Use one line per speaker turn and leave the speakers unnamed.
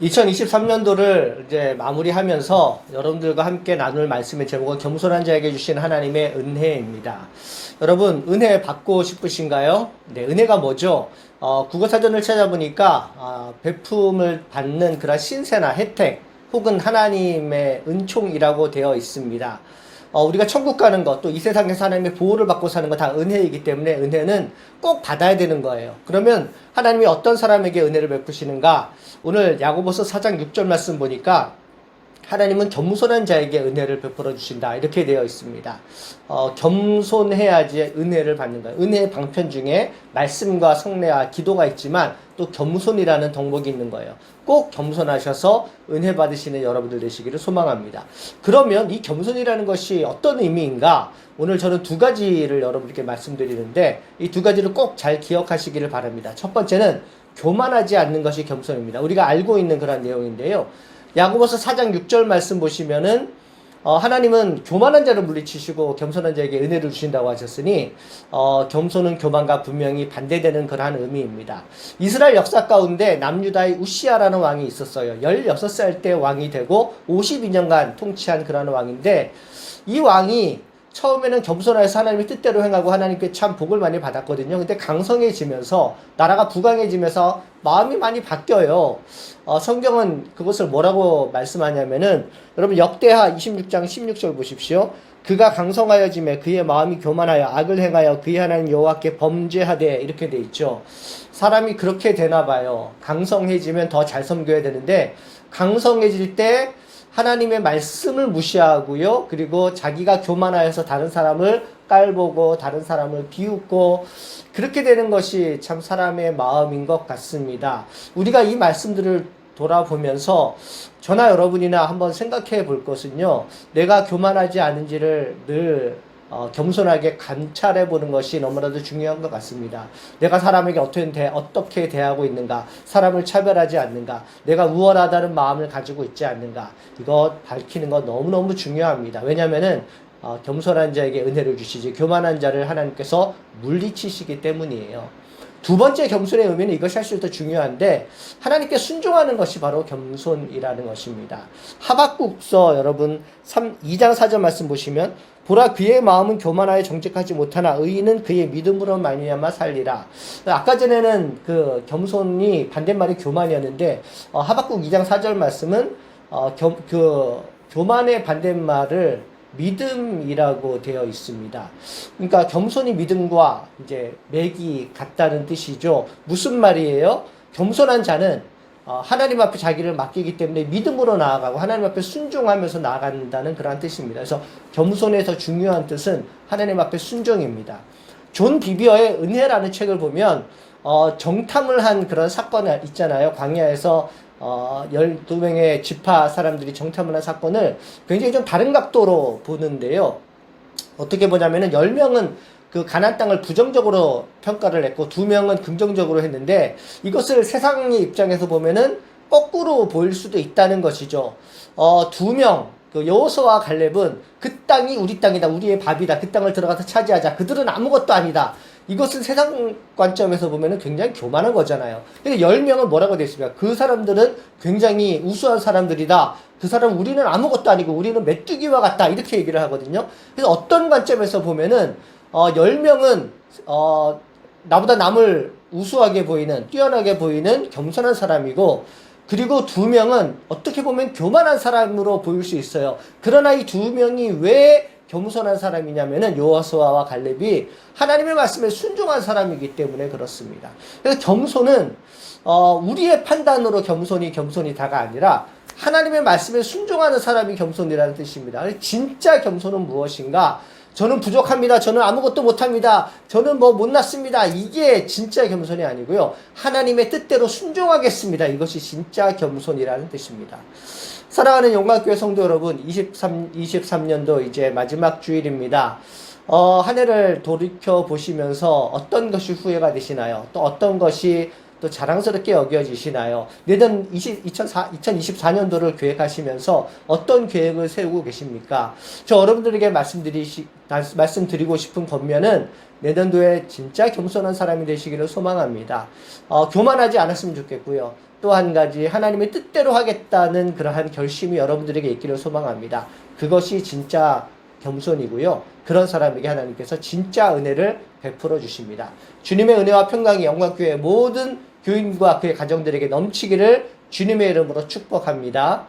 2023년도를 이제 마무리하면서 여러분들과 함께 나눌 말씀의 제목은 겸손한 자에게 주신 하나님의 은혜입니다. 여러분, 은혜 받고 싶으신가요? 네, 은혜가 뭐죠? 어, 국어사전을 찾아보니까, 아, 베품을 받는 그런 신세나 혜택, 혹은 하나님의 은총이라고 되어 있습니다. 어, 우리가 천국 가는 것, 또 이 세상에서 하나님의 보호를 받고 사는 것다 은혜이기 때문에 은혜는 꼭 받아야 되는 거예요. 그러면 하나님이 어떤 사람에게 은혜를 베푸시는가? 오늘 야고보서 4장 6절 말씀 보니까 하나님은 겸손한 자에게 은혜를 베풀어 주신다. 이렇게 되어 있습니다. 어, 겸손해야지 은혜를 받는 거예요. 은혜의 방편 중에 말씀과 성례와 기도가 있지만 또 겸손이라는 덕목이 있는 거예요. 꼭 겸손하셔서 은혜 받으시는 여러분들 되시기를 소망합니다. 그러면 이 겸손이라는 것이 어떤 의미인가? 오늘 저는 두 가지를 여러분께 말씀드리는데 이 두 가지를 꼭 잘 기억하시기를 바랍니다. 첫 번째는 교만하지 않는 것이 겸손입니다. 우리가 알고 있는 그런 내용인데요. 야고보서 4장 6절 말씀 보시면은 어, 하나님은 교만한 자를 물리치시고 겸손한 자에게 은혜를 주신다고 하셨으니 어, 겸손은 교만과 분명히 반대되는 그러한 의미입니다. 이스라엘 역사 가운데 남유다의 우시아라는 왕이 있었어요. 16살 때 왕이 되고 52년간 통치한 그러한 왕인데 이 왕이 처음에는 겸손해서 하나님의 뜻대로 행하고 하나님께 참 복을 많이 받았거든요. 근데 강성해지면서 나라가 부강해지면서 마음이 많이 바뀌어요. 어, 성경은 그것을 뭐라고 말씀하냐면은 여러분 역대하 26장 16절 보십시오. 그가 강성하여 짐에 그의 마음이 교만하여 악을 행하여 그의 하나님 여호와께 범죄하되 이렇게 돼 있죠. 사람이 그렇게 되나 봐요. 강성해지면 더 잘 섬겨야 되는데 강성해질 때 하나님의 말씀을 무시하고요. 그리고 자기가 교만하여서 다른 사람을 깔보고 다른 사람을 비웃고 그렇게 되는 것이 참 사람의 마음인 것 같습니다. 우리가 이 말씀들을 돌아보면서 저나 여러분이나 한번 생각해 볼 것은요. 내가 교만하지 않은지를 늘 어, 겸손하게 관찰해 보는 것이 너무나도 중요한 것 같습니다. 내가 사람에게 어떻게, 대, 어떻게 대하고 있는가, 사람을 차별하지 않는가, 내가 우월하다는 마음을 가지고 있지 않는가, 이거 밝히는 건 너무너무 중요합니다. 왜냐면은, 어, 겸손한 자에게 은혜를 주시지, 교만한 자를 하나님께서 물리치시기 때문이에요. 두 번째 겸손의 의미는 이것이 사실 더 중요한데 하나님께 순종하는 것이 바로 겸손이라는 것입니다. 하박국서 여러분 3, 2장 4절 말씀 보시면 보라 그의 마음은 교만하여 정직하지 못하나 의인은 그의 믿음으로 말미암아 살리라. 아까 전에는 그 겸손이 반대말이 교만이었는데 어, 하박국 2장 4절 말씀은 어, 겸, 그 교만의 반대말을 믿음이라고 되어 있습니다. 그러니까 겸손이 믿음과 이제 맥이 같다는 뜻이죠. 무슨 말이에요? 겸손한 자는 어, 하나님 앞에 자기를 맡기기 때문에 믿음으로 나아가고 하나님 앞에 순종하면서 나아간다는 그러한 뜻입니다. 그래서 겸손에서 중요한 뜻은 하나님 앞에 순종입니다. 존 비비어의 은혜라는 책을 보면 어, 정탐을 한 그런 사건 있잖아요. 광야에서 어, 12명의 지파 사람들이 정탐을 한 사건을 굉장히 좀 다른 각도로 보는데요. 어떻게 보냐면은 10명은 그 가난 땅을 부정적으로 평가를 했고 두 명은 긍정적으로 했는데 이것을 세상의 입장에서 보면은 거꾸로 보일 수도 있다는 것이죠. 어, 두 명, 그 여호수아와 갈렙은 그 땅이 우리 땅이다, 우리의 밥이다, 그 땅을 들어가서 차지하자. 그들은 아무것도 아니다. 이것은 세상 관점에서 보면은 굉장히 교만한 거잖아요. 근데 10명은 뭐라고 되어 있습니까? 그 사람들은 굉장히 우수한 사람들이다. 그 사람 우리는 아무것도 아니고 우리는 메뚜기와 같다. 이렇게 얘기를 하거든요. 그래서 어떤 관점에서 보면은 어 10명은 어 나보다 남을 우수하게 보이는 뛰어나게 보이는 겸손한 사람이고 그리고 두 명은 어떻게 보면 교만한 사람으로 보일 수 있어요. 그러나 이 두 명이 왜 겸손한 사람이냐면은 여호수아와 갈렙이 하나님의 말씀에 순종한 사람이기 때문에 그렇습니다. 그래서 겸손은 어, 우리의 판단으로 겸손이 겸손이 다가 아니라 하나님의 말씀에 순종하는 사람이 겸손이라는 뜻입니다. 진짜 겸손은 무엇인가? 저는 부족합니다. 저는 아무것도 못합니다. 저는 뭐 못났습니다. 이게 진짜 겸손이 아니고요. 하나님의 뜻대로 순종하겠습니다. 이것이 진짜 겸손이라는 뜻입니다. 사랑하는 용광교회 성도 여러분, 23, 23년도 이제 마지막 주일입니다. 어, 한 해를 돌이켜 보시면서 어떤 것이 후회가 되시나요? 또 어떤 것이 또 자랑스럽게 여겨지시나요? 내년 20, 2004, 2024년도를 계획하시면서 어떤 계획을 세우고 계십니까? 저 여러분들에게 말씀드리시, 날- 말씀드리고 싶은 권면은 내년도에 진짜 겸손한 사람이 되시기를 소망합니다. 어, 교만하지 않았으면 좋겠고요. 또 한 가지 하나님의 뜻대로 하겠다는 그러한 결심이 여러분들에게 있기를 소망합니다. 그것이 진짜 겸손이고요. 그런 사람에게 하나님께서 진짜 은혜를 베풀어 주십니다. 주님의 은혜와 평강이 영광교회 모든 교인과 그의 가정들에게 넘치기를 주님의 이름으로 축복합니다.